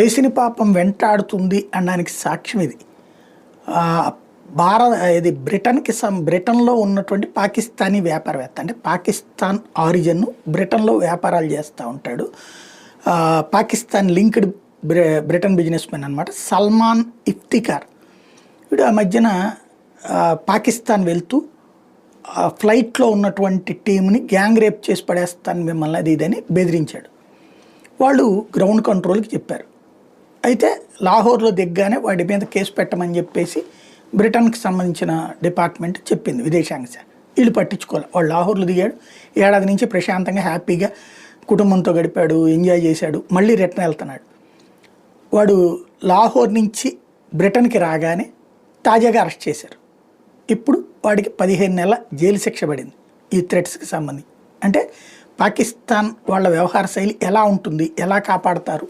చేసిన పాపం వెంటాడుతుంది అనడానికి సాక్ష్యం ఇది. భారత ఇది బ్రిటన్కి సం బ్రిటన్లో ఉన్నటువంటి పాకిస్తానీ వ్యాపారవేత్త అంటే పాకిస్తాన్ ఆరిజిన్ బ్రిటన్లో వ్యాపారాలు చేస్తూ ఉంటాడు. పాకిస్తాన్ లింక్డ్ బ్రి బ్రిటన్ బిజినెస్ మ్యాన్ అనమాట సల్మాన్ ఇఫ్తికార్. వీడు ఆ మధ్యన పాకిస్తాన్ వెళ్తూ ఫ్లైట్లో ఉన్నటువంటి టీంని గ్యాంగ్ రేప్ చేసి పడేస్తాను మిమ్మల్ని అది ఇదని బెదిరించాడు. వాళ్ళు గ్రౌండ్ కంట్రోల్కి చెప్పారు. అయితే లాహోర్లో దిగ్గానే వాడి మీద కేసు పెట్టమని చెప్పేసి బ్రిటన్కి సంబంధించిన డిపార్ట్మెంట్ చెప్పింది విదేశాంగ శాఖ. వీళ్ళు పట్టించుకోవాలి వాడు లాహోర్లో దిగాడు. ఏడాది నుంచి ప్రశాంతంగా హ్యాపీగా కుటుంబంతో గడిపాడు ఎంజాయ్ చేశాడు. మళ్ళీ రిటర్న్ వెళ్తున్నాడు. వాడు లాహోర్ నుంచి బ్రిటన్కి రాగానే తాజాగా అరెస్ట్ చేశారు. ఇప్పుడు వాడికి పదిహేను నెలల జైలు శిక్ష పడింది. ఈ థ్రెట్స్కి సంబంధించి. అంటే పాకిస్తాన్ వాళ్ళ వ్యవహార శైలి ఎలా ఉంటుంది? ఎలా కాపాడతారు?